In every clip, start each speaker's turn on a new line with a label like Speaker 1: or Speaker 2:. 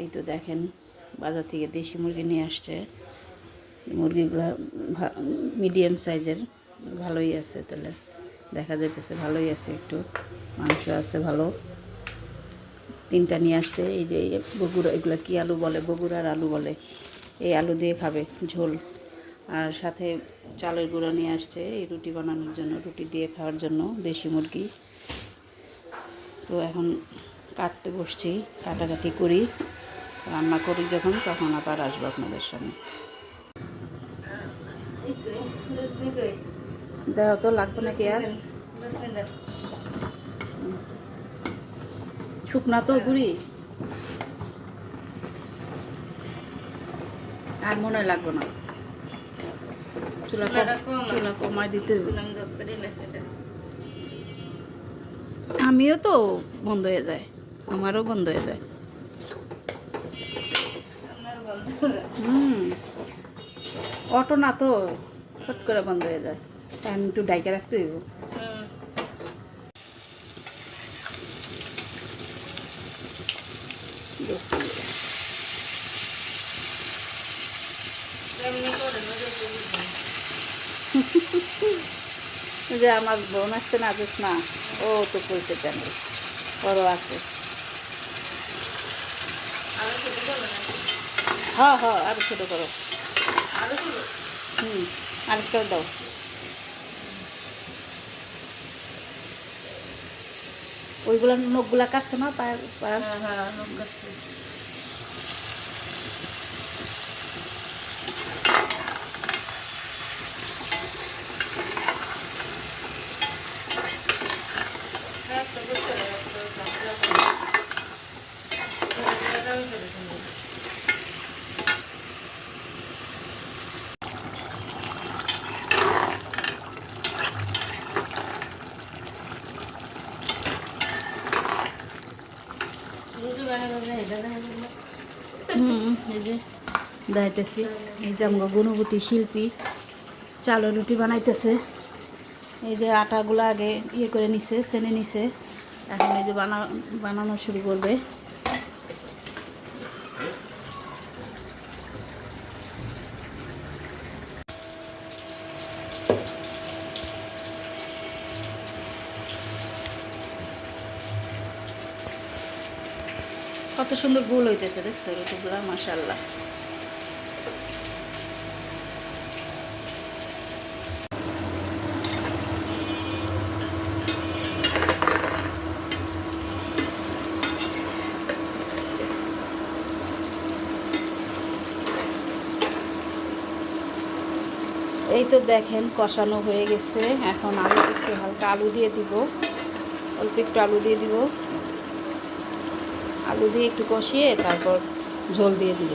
Speaker 1: এই তো দেখেন, বাজার থেকে দেশি মুরগি নিয়ে আসছে। মুরগিগুলো মিডিয়াম সাইজের ভালোই আছে তাহলে। দেখা যাইতেছে ভালোই আছে একটু, মাংস আছে ভালো। তিনটা নিয়ে আসছে এই যে বগুড়া, এগুলো কী আলু বলে? বগুড়ার আলু বলে। এই আলু দিয়ে খাবে ঝোল। আর সাথে চালের গুঁড়ো নিয়ে আসছে, এই রুটি বানানোর জন্য, রুটি দিয়ে খাওয়ার জন্য দেশি মুরগি। তো এখন কাটতে বসছি, কাটাকাটি করি। রান্না করি যখন তখন আবার আসব আপনাদের সামনে। দেওয়া তো লাগবে নাকি আর? শুকনা তো ঘুরি আর মনে হয় লাগবে না। চুলা দিতে আমিও তো বন্ধ হয়ে যায়। আমারও বন্ধ হয়ে যায়
Speaker 2: আপনার বন্ধ হয়ে যায়।
Speaker 1: হুম। অটো না তো ফট করে বন্ধ হয়ে যায়। আমি একটু ডাইকে রাখতে হইব।
Speaker 2: যে
Speaker 1: আমার বোন আসছে না আদেশ না ও তো করেছে চ্যানেল ওরও আছে
Speaker 2: আরও ছোট করবে নাকি?
Speaker 1: হ্যাঁ হ্যাঁ আরও ছোটো করো? হুম আরেকটাও দাও ওইগুলা নখগুলা কাটছে না পায়ের পায়ের
Speaker 2: হ্যাঁ, হ্যাঁ, নখ কাটছে। একটা করতে হবে, একটা কাঁচা করতে হবে। এটাও করে দিন। রুটি বানানো যায়, এটা দেখা গেল।
Speaker 1: হুম এই যে দাইতেছি এই যে আমার গুণবতী শিল্পী চালো রুটি বানাইতেছে। এই যে আটাগুলো আগে ইয়ে করে নিছে সেনে নিছে। এখন এই যে বানা, বানানো শুরু করবে। কত সুন্দর গোল হইতেছে দেখছ রুটিগুলো মাসাল্লাহ তো দেখেন কষানো হয়ে গেছে। এখন আলু একটু হালকা আলু দিয়ে দিব। অল্প একটু আলু দিয়ে দিব। আলু দিয়ে একটু কষিয়ে তারপর ঝোল দিয়ে দিব।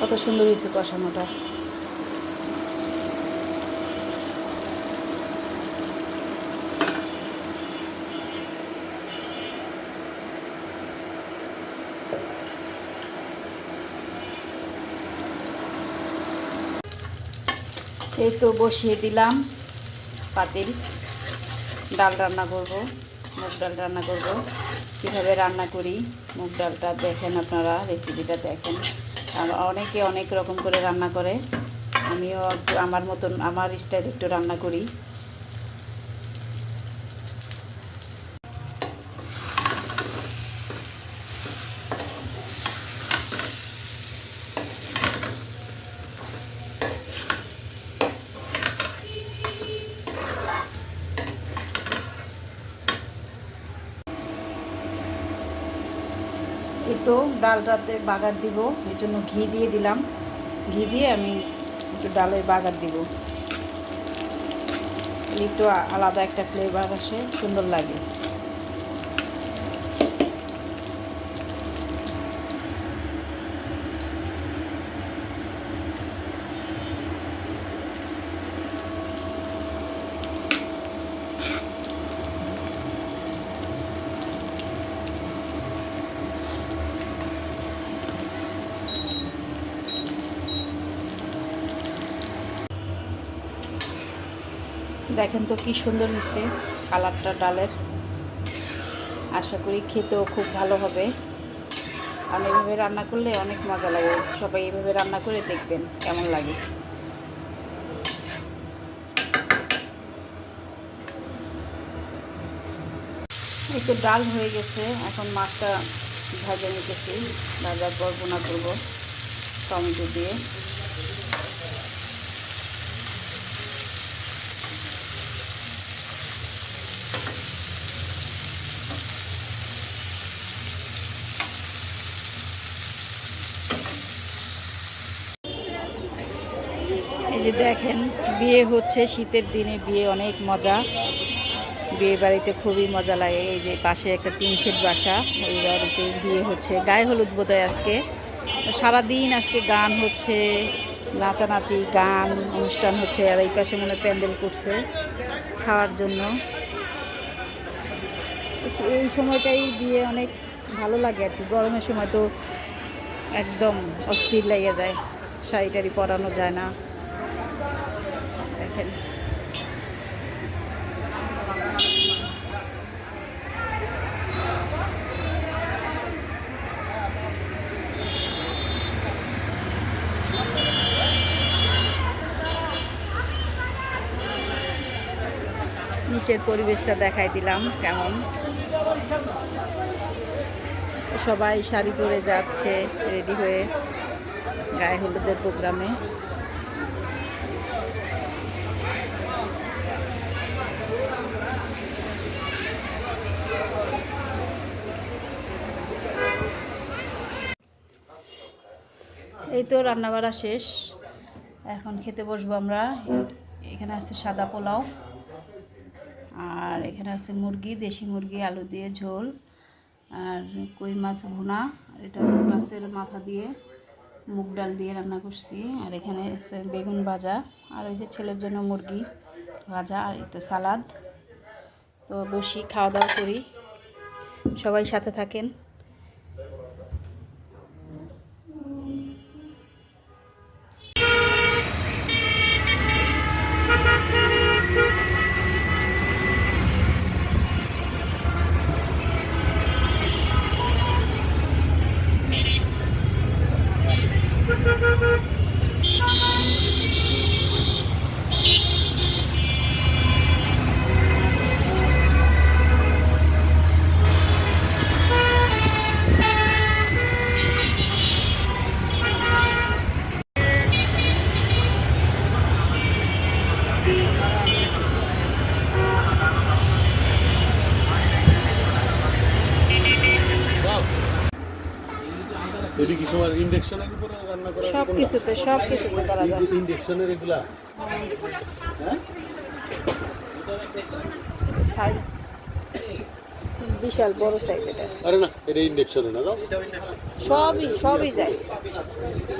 Speaker 1: কত সুন্দর হয়েছে কষানোটা। এই তো বসিয়ে দিলাম পাতিল। ডাল রান্না করব, মুগ ডাল রান্না করব। কীভাবে রান্না করি? মুগ ডালটা দেখেন আপনারা রেসিপিটা দেখেন। আর অনেকে অনেক রকম করে রান্না করে। আমিও আমার মতন, আমার স্টাইল একটু রান্না করি এই তো ডালটাতে বাগার দিব এর জন্য ঘি দিয়ে দিলাম। ঘি দিয়ে আমি একটু ডালের বাগার দিব। একটু আলাদা একটা ফ্লেভার আসে, সুন্দর লাগে। দেখেন তো কি সুন্দর হয়েছে কালারটা ডালের। আশা করি খেতেও খুব ভালো হবে। কারণ এইভাবে রান্না করলে অনেক মজা লাগে। সবাই এইভাবে রান্না করে দেখবেন কেমন লাগে। তো ডাল হয়ে গেছে। এখন মাছটা ভাজা নিতেছি। ভাজার পর বোনা করব টমেটো দিয়ে। দেখেন, বিয়ে হচ্ছে, শীতের দিনে বিয়ে অনেক মজা। বিয়ে বাড়িতে খুবই মজা লাগে। এই যে পাশে একটা টিন শেড বাসা, ওই বাড়িতে বিয়ে হচ্ছে। গায়ে হলুদ বোধহয় আজকে। সারাদিন আজকে গান হচ্ছে, নাচানাচি, গান, অনুষ্ঠান হচ্ছে, আর এই পাশে মনে প্যান্ডেল করছে খাওয়ার জন্য। এই সময়টাই বিয়ে অনেক ভালো লাগে আর কি। গরমের সময় তো একদম অস্থির লেগে যায় শাড়ি টাড়ি পরানো যায় না দেখেন নিচের পরিবেশটা দেখাই দিলাম, কেমন? সবাই শাড়ি পরে যাচ্ছে রেডি হয়ে গায়ে হলুদের প্রোগ্রামে। এই তো রান্নাবাড়া শেষ। এখন খেতে বসবো আমরা। এখানে আছে সাদা পোলাও। আর এখানে আছে মুরগি, দেশি মুরগি, আলু দিয়ে ঝোল আর কই মাছ ভুনা। আর এটা মাছের মাথা দিয়ে মুগ ডাল দিয়ে রান্না করছি। আর এখানে আছে বেগুন ভাজা আর ওই যে ছেলের জন্য মুরগি ভাজা আর এটা সালাদ। তো বসি, খাওয়া দাওয়া করি। সবাই সাথে থাকেন।
Speaker 3: ইন্ডাকশনের উপরে রান্না করা
Speaker 1: সব কিছুতে সব কিছুতে করা যায়।
Speaker 3: ইন্ডাকশনের এগুলা? হ্যাঁ?
Speaker 1: সাইজ। বিশাল বড় সাইজ এটা।
Speaker 3: আরে না এটা ইন্ডাকশনে না
Speaker 1: সবই সবই যায়।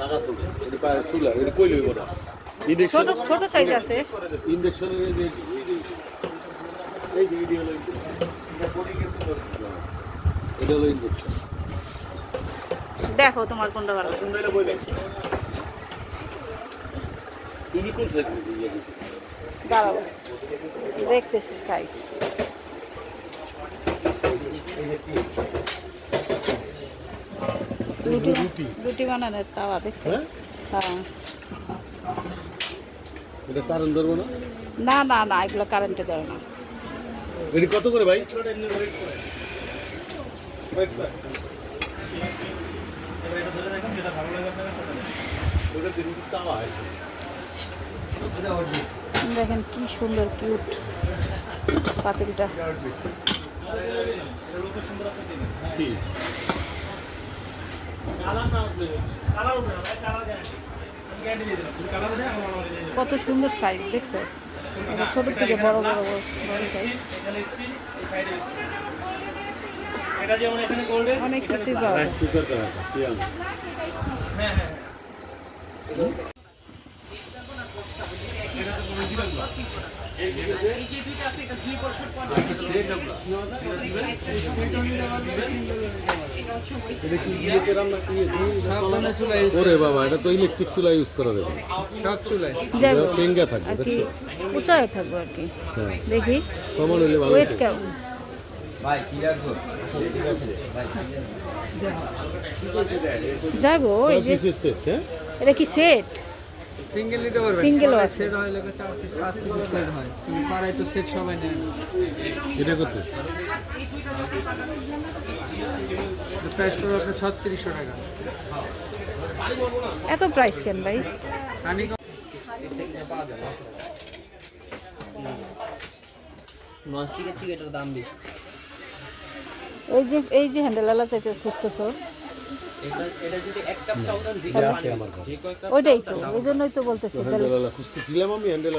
Speaker 3: লাগা চুলা এটি পায় চুলা এটি কই লইব না? ইন্ডাকশন
Speaker 1: ছোট ছোট সাইজ আছে।
Speaker 3: ইন্ডাকশনের এই যে এই যে এটি হলো এটা হলো ইন্ডাকশন
Speaker 1: দেখো তোমার কোনটা ভালো লাগে।
Speaker 3: সুন্দর বই দেখছি। তুমি কোন সাইজ ইয়ে দিছি
Speaker 1: দাঁড়াও দেখতেছি সাইজ রুটি
Speaker 3: রুটি।
Speaker 1: রুটি বানানোর তাওয়া দেখছ।
Speaker 3: হ্যাঁ?
Speaker 1: হ্যাঁ।
Speaker 3: এটা কারণ ধরবো না?
Speaker 1: না না না এগুলো কারেন্টে দেয় না।
Speaker 3: এটি কত করে ভাই? ওটা দিন তাওয়া আছে।
Speaker 1: দেখেন। কি সুন্দর কিউট পাতিলটা। কত সুন্দর সাইজ দেখছ ছোট থেকে বড় বড় বড় সাইজ
Speaker 2: এটা যেমন এখানে গোল্ডেন
Speaker 1: অনেক কিছুই পাওয়া
Speaker 3: রাইস কুকার করা আছে কি আনো
Speaker 2: হ্যাঁ হ্যাঁ।
Speaker 3: ওরে বাবা এটা তো ইলেকট্রিক চুলা ইউজ করা যাবে।
Speaker 4: সব চুলাই
Speaker 3: টেঙ্গা থাকবে
Speaker 1: আর কি
Speaker 3: দেখছ?
Speaker 1: উঁচায় থাকব আর কি।
Speaker 3: হ্যাঁ।
Speaker 1: দেখি।
Speaker 3: সমান হইলে ভালো
Speaker 1: ওয়েট কেমন?
Speaker 4: ভাই কি রাখব?
Speaker 1: যাব এই যে
Speaker 3: হ্যাঁ?
Speaker 1: এটা কি সেট
Speaker 4: সিঙ্গেল নিতে পারবেন
Speaker 1: Single ও আছে।
Speaker 4: সেট হয় লোকে চার পিস পাঁচ পিস সেট হয়। কিন্তু পাড়ায় তো সেট সবাই নেয়।
Speaker 3: এটা কত?
Speaker 4: প্রাইস পড়বে আপনার ছত্রিশশো টাকা।
Speaker 1: এত প্রাইস কেন ভাই?
Speaker 4: হানি
Speaker 5: ননস্টিকের থেকে এটার দাম বেশি।
Speaker 1: এই যে এই যে হ্যান্ডেল চাইতে খুঁজতেছো? ওইটাই তো এই জন্যই তো বলতেছি
Speaker 3: খুঁজতেছিলাম আমি হ্যান্ডেল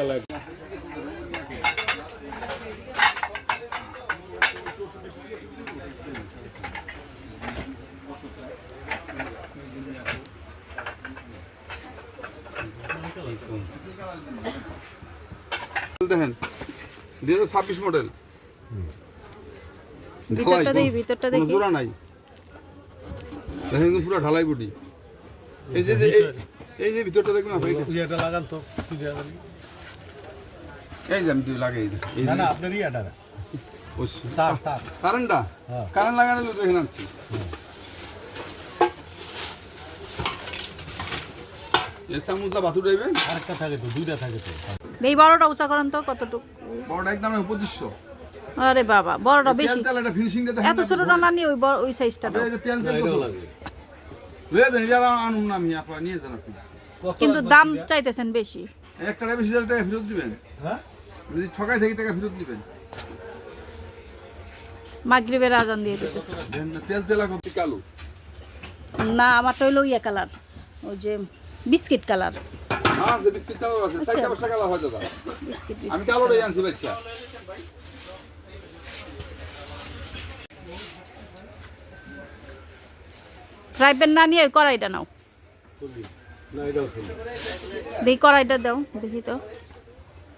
Speaker 6: দেখেন দুই হাজার ছাব্বিশ মডেল
Speaker 1: ভিতরটা দেখি ভিতরটা দেখি।
Speaker 6: জোড়া নাই। দেখেন পুরো ঢালাই এই যে যে এই- এই যে ভিতরটা দেখুন আপনি
Speaker 3: ইয়েটা লাগান তো কি জায়গা নেই?
Speaker 6: এই যে আমি দুই লাগাই এই
Speaker 3: না না আপনার ইয়েটা তার তার।
Speaker 6: কারেন্টটা?
Speaker 3: হ্যাঁ।
Speaker 6: কারেন্ট লাগানো তো দেখে আনছি। এই চামচটা বাথু ডাইবে
Speaker 3: আরেকটা থাকে তো দুইটা থাকে তো।
Speaker 1: এই বড়টা উঁচা করেন তো কতটুকু?
Speaker 6: বড়টা একদম পঁচিশশো।
Speaker 1: আরে বাবা বড়টা বেশি। এত ছোটটা না নিয়ে ওই ওই সাইজটা দাও।
Speaker 6: এটা তেল তেল
Speaker 3: লাগে
Speaker 6: লয়ে যান যারা আনুন না আমি আপা নিয়ে যান আপনি।
Speaker 1: কিন্তু দাম চাইতেছেন বেশি।
Speaker 6: এক টাকা বেশি হাজার টাকা ফেরত দিবেন।
Speaker 3: হ্যাঁ?
Speaker 6: যদি ঠকাই থেকে টাকা ফেরত দিবেন।
Speaker 1: মাগরিবের আজান দিয়ে দিতেছে।
Speaker 6: তেল তেলা কত কালো।
Speaker 1: না আমারটা হইল ইয়ে কালার। ওই যে বিস্কিট কালার।
Speaker 6: হ্যাঁ আছে বিস্কিট কালার আছে চারটা পাঁচটা কালার হয় দাদা।
Speaker 1: বিস্কিট
Speaker 6: আমি কালোটাই আনছি বাচ্চা।
Speaker 1: ফ্রাই প্যান না নিয়ে ওই কড়াইটা নাও। দেখি কড়াইটা দাও দেখি তো।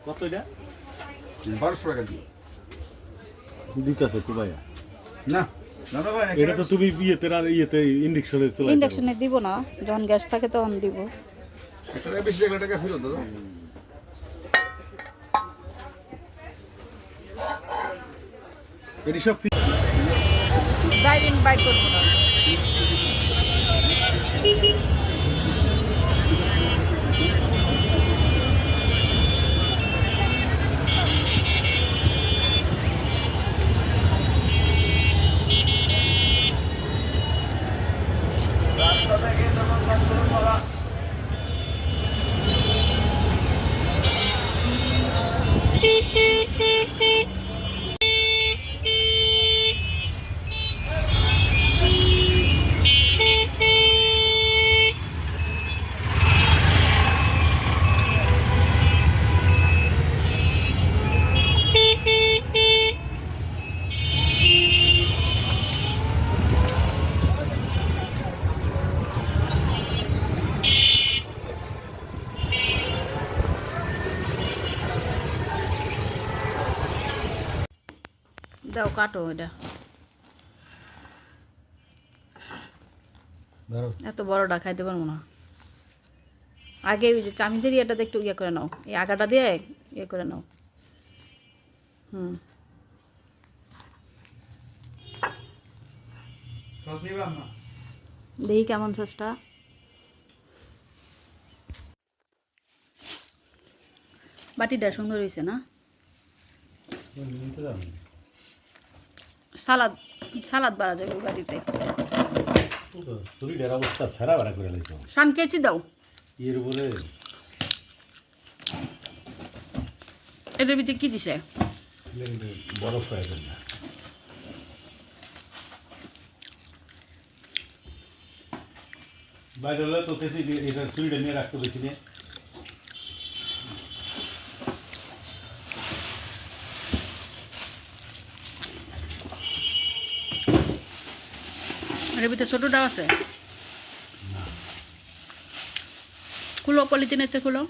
Speaker 3: কত এটা?
Speaker 6: বারোশো টাকা দিয়ে।
Speaker 3: দিতেছে কুবাইয়া
Speaker 6: না
Speaker 3: এটা তো তুমি ইয়েতে আর ইয়েতে ইন্ডাকশনে চলে
Speaker 1: ইন্ডাকশনে দিব না যখন গ্যাস থাকে তখন দিব।
Speaker 6: এক টাকা বেশি টাকা টাকা ফেরত দাদা
Speaker 3: এটি সব
Speaker 1: ড্রাইভিং বাইক করব না দাও কাটো এটা। এত বড়টা খাইতে পারব না। আগে ওই যে চামিচের ইয়েটাতে একটু ইয়ে করে নাও। এই আগাটা দিয়ে ইয়ে করে নাও। হুম। দেখি কেমন সসটা। বাটিটা সুন্দর হয়েছে না? সালাদ সালাদ বাড়া যাবে ওই বাটিতে
Speaker 3: তো শরীরের অবস্থা সেরা বেড়া করে লাইছো।
Speaker 1: সান কেচি দাও।
Speaker 3: এর উপরে
Speaker 1: এটার ভিতরে কি দিছে?
Speaker 3: বরফ হয়ে গেল না। বাইরে হলে তো কেসি এটা শরীরে নিয়ে রাখতে বেশি নিয়ে
Speaker 1: এটার ভিতরে ছোটোটাও আছে। খুলো পলিথিন এতে খুলো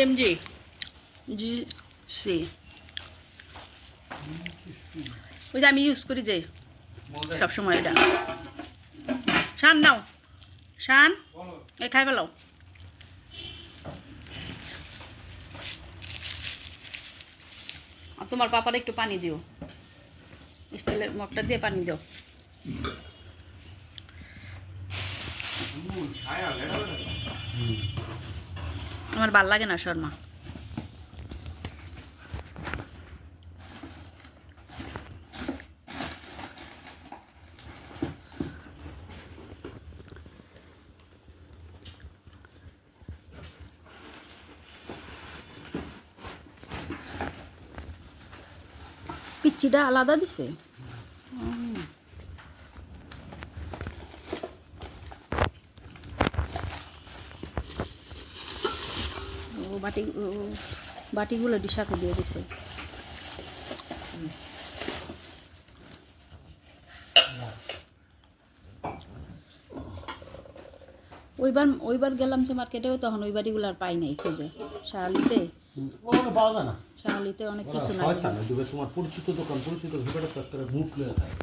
Speaker 1: এম জি জি সি ওই আমি ইউজ করি যে সবসময় এটা। শান নাও, শান। এ খাই পেলাও তোমার পাপার একটু পানি দিও। স্টিলের মগটা দিয়ে পানি দাও। আমার ভালো লাগে না শর্মা। পিচ্ছিটা আলাদা দিছে? বাটি বাটিগুলো ডিশাকে দিয়ে দিছে। ওইবার ওইবার গেলাম সে মার্কেটেও তখন ওই বাড়িগুলো আর পাই নাই খুঁজে। শালিতে। শালিতে অনেক কিছু
Speaker 3: তোমার পরিচিত দোকান পরিচিত থাকে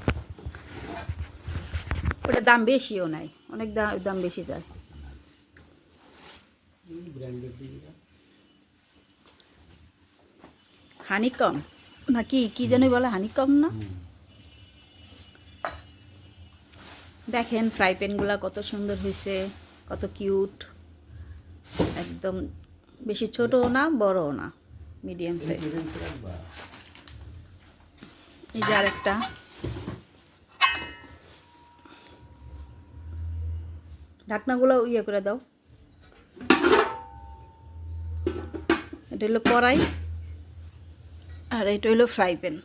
Speaker 1: ওটা দাম বেশিও নাই অনেক দাম দাম বেশি যায়। হানিকম? না কি কি জানি বলে হানিকম না? দেখেন ফ্রাই প্যানগুলা কত সুন্দর হয়েছে কত কিউট। একদম বেশি ছোটও না, বড়ও না মিডিয়াম সাইজ এই যে আরেকটা। ঢাকনাগুলো ইয়ে করে দাও। এটা হলো কড়াই, আর এটা হলো ফ্রাই প্যান।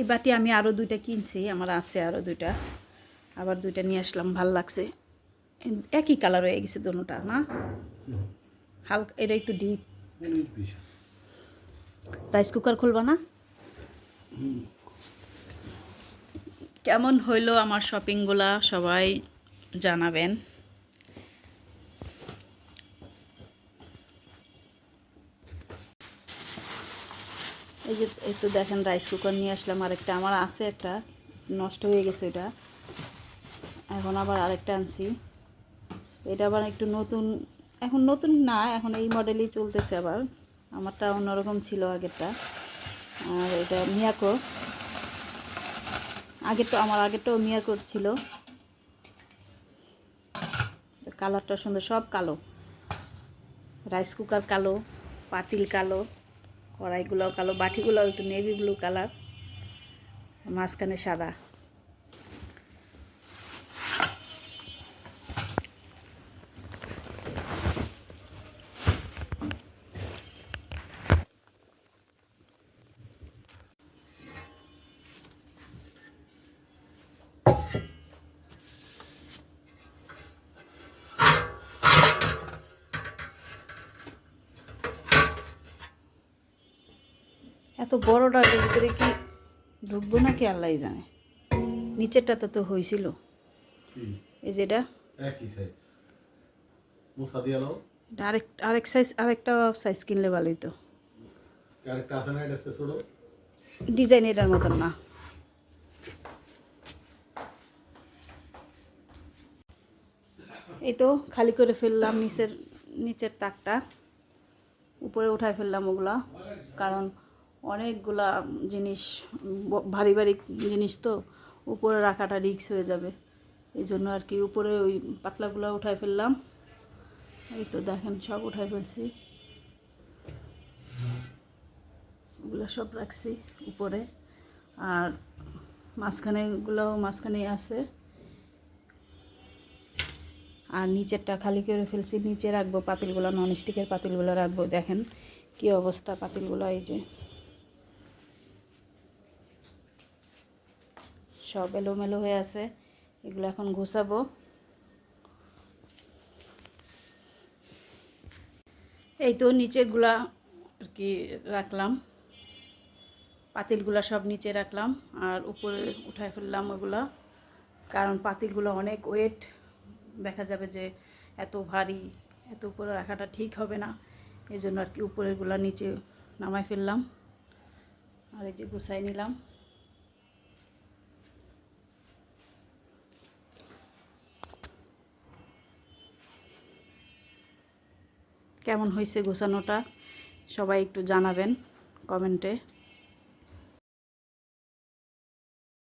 Speaker 1: এই বাটি আমি আরও দুইটা কিনছি, আমার আছে আরও দুইটা। আবার দুইটা নিয়ে আসলাম, ভালো লাগছে। একই কালার হয়ে গেছে দোনোটা, না? হালকা, এটা একটু ডিপ রাইস কুকার খুলবা না? কেমন হইল আমার শপিংগুলা সবাই জানাবেন। এই যে একটু দেখেন রাইস কুকার নিয়ে আসলাম, আরেকটা আমার আছে একটা, নষ্ট হয়ে গেছে ওটা এখন আবার আরেকটা আনছি। এটা আবার একটু নতুন, এখন নতুন না, এখন এই মডেলই চলতেছে আবার। আমারটা অন্যরকম ছিল আগেরটা। আর এটা মিয়াকো তো আমার আগেরটাও মিয়াকোর ছিল। কালারটা সুন্দর, সব কালো। রাইস কুকার কালো, পাতিল কালো। কড়াইগুলোও কালো বাটিগুলোও একটু নেভি ব্লু কালার মাঝখানে সাদা। এত বড় ডাকের ভিতরে কি ঢুকবো নাকি আল্লাহ জানে? নিচেরটা তো তো হয়েছিল এই যেটা। আরেক আরেক সাইজ আরেকটা সাইজ কিনলে ভালোই তো। ডিজাইন এটার মতন না। এই তো খালি করে ফেললাম নিচের নিচের তাকটা। উপরে উঠায় ফেললাম ওগুলা কারণ অনেকগুলা জিনিস ভারী ভারী জিনিস তো উপরে রাখাটা রিক্স হয়ে যাবে। এই জন্য আর কি উপরে ওই পাতলাগুলো উঠায় ফেললাম। এই তো দেখেন সব উঠায় ফেলছি। ওগুলো সব রাখছি উপরে। আর মাঝখানে আছে। আর নিচেরটা খালি করে ফেলছি, নিচে রাখব পাতিলগুলো নন স্টিকের পাতিলগুলো রাখব। দেখেন কি অবস্থা পাতিলগুলো, এই যে। সব এলোমেলো হয়ে আছে। এগুলো এখন ঘুষাবো এই তো নিচেগুলা আর কি রাখলাম। পাতিলগুলা সব নিচে রাখলাম আর উপরে উঠায় ফেললাম ওগুলা। কারণ পাতিলগুলো অনেক ওয়েট। দেখা যাবে যে এত ভারী, এত উপরে রাখাটা ঠিক হবে না। এই জন্য আর কি উপরেরগুলা নিচে নামাই ফেললাম। আর এই যে গুছাই নিলাম। কেমন হয়েছে গোছানোটা সবাই একটু জানাবেন কমেন্টে।